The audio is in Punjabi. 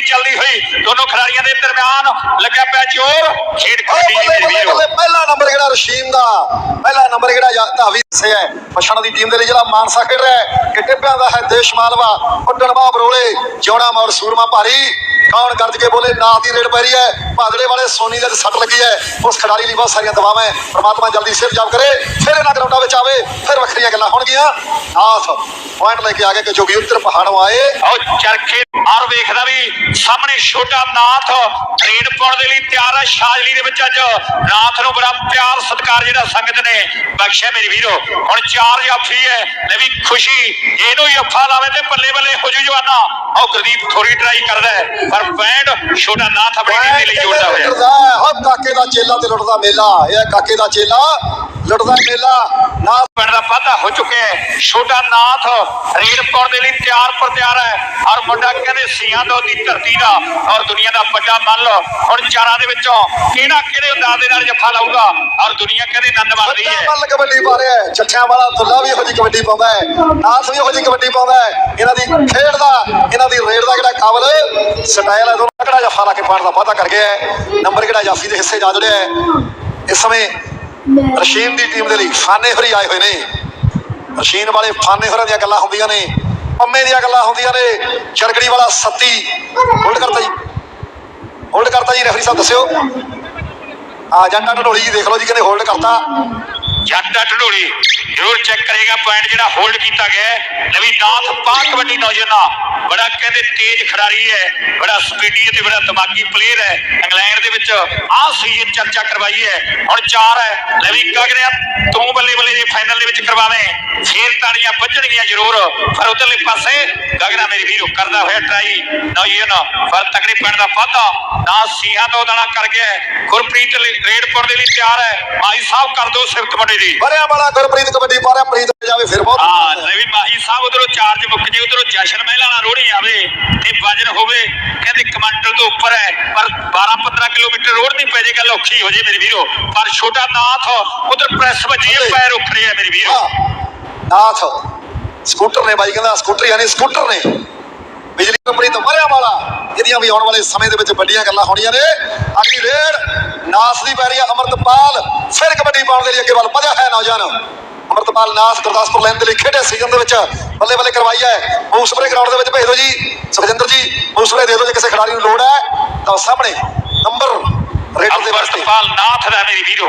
ਦੀ ਚੱਲਦੀ ਹੋਈ। ਦੋਨੋਂ ਖਿਡਾਰੀਆਂ ਦੇ ਦਰਮਿਆਨ ਲੱਗਿਆ ਪਿਆ ਜੋਰ। ਖੇਡ ਕਬੱਡੀ ਦੀ ਵੀਰੋ ਪਹਿਲਾ ਨੰਬਰ ਜਿਹੜਾ ਰਸ਼ੀਮ ਦਾ? ਪਹਿਲਾ ਨੰਬਰ ਜਿਹੜਾ ਧਾਵੀ ਸੇ ਹੈ ਪਛਣ ਦੀ ਟੀਮ ਦੇ ਲਈ ਜਿਹੜਾ ਮਾਨਸਾ ਖੇਡ ਰਿਹਾ ਹੈ ਕਿ ਟਿੱਬਿਆਂ ਦਾ ਹੈ ਦੇਸ਼ ਮਾਲਵਾ ਉੱਡਣ ਬਰੋਲੇ, ਜਿਉਣਾ ਮੌਰ ਸੂਰਮਾ ਭਾਰੀ। ਕੌਣ ਗੱਜ ਕੇ ਬੋਲੇ, ਨਾ ਦੀ ਰੇਡ ਪੈ ਰਹੀ ਹੈ, ਭਾਦੜੇ ਵਾਲੇ ਸੋਨੀ ਦੇ ਸੱਟ ਲੱਗੀ ਹੈ। ਉਸ ਖਿਡਾਰੀ ਲਈ ਬਹੁਤ ਸਾਰੀਆਂ ਦਵਾਵਾਂ ਹੈ। ਪ੍ਰਮਾਤਮਾ ਜਲਦੀ ਸਿਰ ਜਾਬ ਕਰੇ, ਫਿਰ ਇਹਨਾਂ ਗਰਾਊਂਡਾਂ ਵਿੱਚ ਆਵੇ, ਫਿਰ ਵੱਖਰੀਆਂ ਗੱਲਾਂ ਹੋਣਗੀਆਂ। ਨਾਥ ਪੁਆਇੰਟ ਲੈ ਕੇ ਆ ਗਏ ਕਿ ਜੋਗੀ ਉੱਤਰ ਪਹਾੜੋਂ ਆਏ। ਆਓ, ਚਰਖੇ ਆਰ ਵੇਖਦਾ ਵੀ ਸਾਹਮਣੇ ਛੋਟਾ ਨਾਥ ਰੇਡ ਪਾਉਣ ਦੇ ਲਈ ਤਿਆਰ ਹੈ ਸ਼ਾਜਲੀ ਦੇ ਵਿੱਚ ਅੱਜ। ਨਾਥ ਨੂੰ ਬੜਾ ਪਿਆਰ, ਸਤਿਕਾਰ ਜਿਹੜਾ ਸੰਗਤ ਨੇ ਬਖਸ਼ਿਆ, ਮੇਰੇ ਵੀਰੋ। ਹੁਣ ਚਾਰ ਜਾਫੀ ਹੈ ਲੈ ਵੀ ਖੁਸ਼ੀ ਇਹਨੂੰ ਹੀ ਅੱਫਾ ਲਾਵੇ ਤੇ ਬੱਲੇ ਬੱਲੇ ਹੋ ਜੂ ਜਵਾਨਾ। ਉਹ ਗੁਰਦੀਪ ਥੋੜੀ ਟਰਾਈ ਕਰਦਾ ਹੈ, ਪਰ ਬੈਂਡ ਛੋਟਾ ਨਾ ਆਪਣੀ ਦੇ ਲਈ ਜੋੜਦਾ ਹੋਇਆ। ਹੋ ਕਾਕੇ ਦਾ ਚੇਲਾ ਤੇ ਲੁੱਟਦਾ ਮੇਲਾ, ਇਹ ਹੈ ਕਾਕੇ ਦਾ ਚੇਲਾ। ਲੜਦਾ ਮੇਲਾ। ਨਾ ਪਿੰਡ ਦਾ ਵਾਧਾ ਹੋ ਚੁੱਕਿਆ ਹੈ। ਛੋਟਾ ਨਾਥ ਰੇਡ ਦੇ ਲਈ ਤਿਆਰ ਪਰ ਤਿਆਰ ਹੈ। ਔਰ ਮੁੰਡਾ ਕਹਿੰਦੇ ਸੀਆਂ ਤੋਂ ਦੀ ਧਰਤੀ ਦਾ। ਔਰ ਦੁਨੀਆ ਦਾ ਵੱਡਾ ਮੰਨ ਹੁਣ ਚਾਰਾਂ ਦੇ ਵਿੱਚੋਂ ਕਿਹੜਾ ਕਿਹੜੇ ਅੰਦਾਜ਼ ਦੇ ਨਾਲ ਜੱਫਾ ਲਾਊਗਾ? ਔਰ ਦੁਨੀਆ ਕਹਿੰਦੇ ਆਨੰਦ ਮਾਣ ਰਹੀ ਹੈ। ਮੱਲ ਕਬੱਡੀ ਪਾ ਰਿਹਾ ਹੈ। ਚੱਠਿਆਂ ਵਾਲਾ ਦੁੱਲਾ ਵੀ ਇਹੋ ਜਿਹੀ ਕਬੱਡੀ ਪਾਉਂਦਾ ਹੈ। ਨਾਥ ਵੀ ਇਹੋ ਜਿਹੀ ਕਬੱਡੀ ਪਾਉਂਦਾ ਹੈ। ਇਹਨਾਂ ਦੀ ਖੇਡ ਦਾ, ਇਹਨਾਂ ਦੀ ਰੇਡ ਦਾ ਜਿਹੜਾ ਕਾਬਲ ਸਟਾਈਲ ਹੈ ਦੋਨੋਂ। ਕਿਹੜਾ ਜੱਫਾ ਲਾ ਕੇ ਪਾਉਣ ਦਾ ਵਾਅਦਾ ਕਰ ਗਿਆ ਹੈ? ਨੰਬਰ ਕਿਹੜਾ ਜਾਫੀ ਦੇ ਹਿੱਸੇ ਜਾ ਜੜਿਆ ਹੈ। ਇਸ ਸਮੇਂ ਰਸ਼ੀਨ ਦੀ ਟੀਮ ਦੇ ਲਈ ਫਾਨੇ ਹਰੀ ਆਏ ਹੋਏ ਨੇ। ਰਸ਼ੀਨ ਵਾਲੇ ਫਾਨੇ ਹੋਰਾਂ ਦੀਆਂ ਗੱਲਾਂ ਹੁੰਦੀਆਂ ਨੇ। ਪੰਮੇ ਦੀਆਂ ਗੱਲਾਂ ਹੁੰਦੀਆਂ ਨੇ। ਚਰਗੜੀ ਵਾਲਾ ਸੱਤੀ। ਹੋਲਡ ਕਰਤਾ ਜੀ। ਹੋਲਡ ਕਰਤਾ ਜੀ ਰੈਫਰੀ ਸਾਹਿਬ ਦੱਸਿਓ। ਆ ਜੰਟਾ ਢੋਲੀ ਜੀ, ਦੇਖ ਲਓ ਜੀ ਕਹਿੰਦੇ ਹੋਲਡ ਕਰਤਾ। ਜੱਟਾ ਢਡੋਲੀ ਜ਼ਰੂਰ ਚੈੱਕ ਕਰੇਗਾ ਪੁਆਇੰਟ ਜਿਹੜਾ ਹੋਲਡ ਕੀਤਾ ਗਿਆ ਹੈ। ਨਵੀਂ ਕਬੱਡੀ ਨੌਜਵਾਨਾ ਬੜਾ ਕਹਿੰਦੇ ਤੇਜ਼ ਖਿਡਾਰੀ ਹੈ, ਬੜਾ ਸਪੀਡੀ ਤੇ ਬੜਾ ਦਿਮਾਗੀ ਪਲੇਅਰ ਹੈ। ਇੰਗਲੈਂਡ ਦੇ ਵਿੱਚ ਆਹ ਸੀਜ਼ਨ ਚਰਚਾ ਕਰਵਾਈ ਹੈ। ਹੁਣ ਚਾਰ ਹੈ। ਨਵੀਂ ਗਗਨਿਆ ਤੂੰ ਬੱਲੇ ਜੇ ਫਾਈਨਲ ਦੇ ਵਿੱਚ ਕਰਵਾਵੇਂ। ਫੇਰ ਤਾੜੀਆਂ ਵੱਜਣਗੀਆਂ ਜ਼ਰੂਰ ਪਰ ਉਧਰਲੇ ਪਾਸੇ ਗਗਨਾ ਮੇਰੀ ਵੀਰੋ ਕਰਦਾ ਹੋਇਆ ਟਰਾਈ ਨੌਜਵਾਨ ਪਰ ਤਕੜੀ ਪਿੰਡ ਦਾ ਵਾਧਾ। ਨਾ ਸੀਹਾਂ ਤੋਂ ਦਾਣਾ ਕਰ ਗਿਆ। ਗੁਰਪ੍ਰੀਤ ਲਈ- ਰੇਡਪੁਰ ਦੇ ਲਈ ਤਿਆਰ ਹੈ। ਭਾਈ ਸਾਹਿਬ ਕਰ ਦੋ ਸਿਫਤ ਮੁੰਡੇ ਦੀ। ਬੜਿਆ ਵਾਲਾ ਗੁਰਪ੍ਰੀਤ ਕਬੱਡੀ ਪਾ ਰਿਹਾ ਪ੍ਰੀਤ ਜਾਵੇ ਫਿਰ ਬਹੁਤ ਹਾਂ ਨਵੀਂ ਮਾਹੀ ਸਾਹਿਬ ਉਧਰੋਂ ਚਾਰਜ ਮੁੱਕ ਜੇ ਉਧਰੋਂ ਜਸ਼ਨ ਮਹਿਲਾ ਨਾਲ ਰੋੜੀ ਆਵੇ ਤੇ ਵਜਨ ਹੋਵੇ ਕਹਿੰਦੇ ਕਮਾਂਡਰ ਤੋਂ ਉੱਪਰ ਹੈ ਪਰ 12 15 ਕਿਲੋਮੀਟਰ ਰੋਡ ਨਹੀਂ ਪੈ ਜੇ ਗੱਲ ਔਖੀ ਹੋ ਜੇ ਮੇਰੇ ਵੀਰੋ ਪਰ ਛੋਟਾ ਨਾਥ ਉਧਰ ਪ੍ਰੈਸ ਵੱਜੀ ਹੈ ਪੈਰ ਉਖੜੇ ਆ ਮੇਰੇ ਵੀਰੋ। ਨਾਥ ਸਕੂਟਰ ਨੇ ਬਾਈ ਕਹਿੰਦਾ ਸਕੂਟਰ ਯਾਨੀ ਸਕੂਟਰ ਨੇ। ਬਿਜਲੀ ਕੰਪਨੀ ਤੋਂ ਮਰਿਆ ਵਾਲਾ ਇਹਦੀਆਂ ਵੀ ਆਉਣ ਵਾਲੇ ਸਮੇਂ ਦੇ ਵਿੱਚ ਵੱਡੀਆਂ ਗੱਲਾਂ ਹੋਣੀਆਂ ਨੇ। ਅਗਲੀ ਰੇਡ ਨਾਸ ਦੀ ਪੈਰੀ ਅਮਰਤਪਾਲ। ਫਿਰ ਕਬੱਡੀ ਪਾਉਣ ਦੇ ਲਈ ਅੱਗੇ ਵੱਲ ਵਧਿਆ ਹੈ ਨੌਜਵਾਨ। ਅਮਰਤਪਾਲ ਨਾਸ ਗੁਰਦਾਸਪੁਰ ਲੈਣ ਦੇ ਲਈ ਖੇਡੇ ਸੀਜ਼ਨ ਦੇ ਵਿੱਚ। ਬੱਲੇ ਬੱਲੇ ਕਰਵਾਈ ਹੈ। ਮੂਸਪਰੇ ਗਰਾਊਂਡ ਦੇ ਵਿੱਚ ਭੇਜ ਦਿਓ ਜੀ। ਸੁਖਜਿੰਦਰ ਜੀ ਮੂਸਪਰੇ ਦੇ ਦਿਓ ਜੇ ਕਿਸੇ ਖਿਡਾਰੀ ਨੂੰ ਲੋੜ ਹੈ ਤਾਂ ਸਾਹਮਣੇ। ਵਾਸਤੇ। ਅੰਮ੍ਰਿਤਪਾਲ ਨਾਥ ਦਾ ਮੇਰੀ ਵੀਰੋ।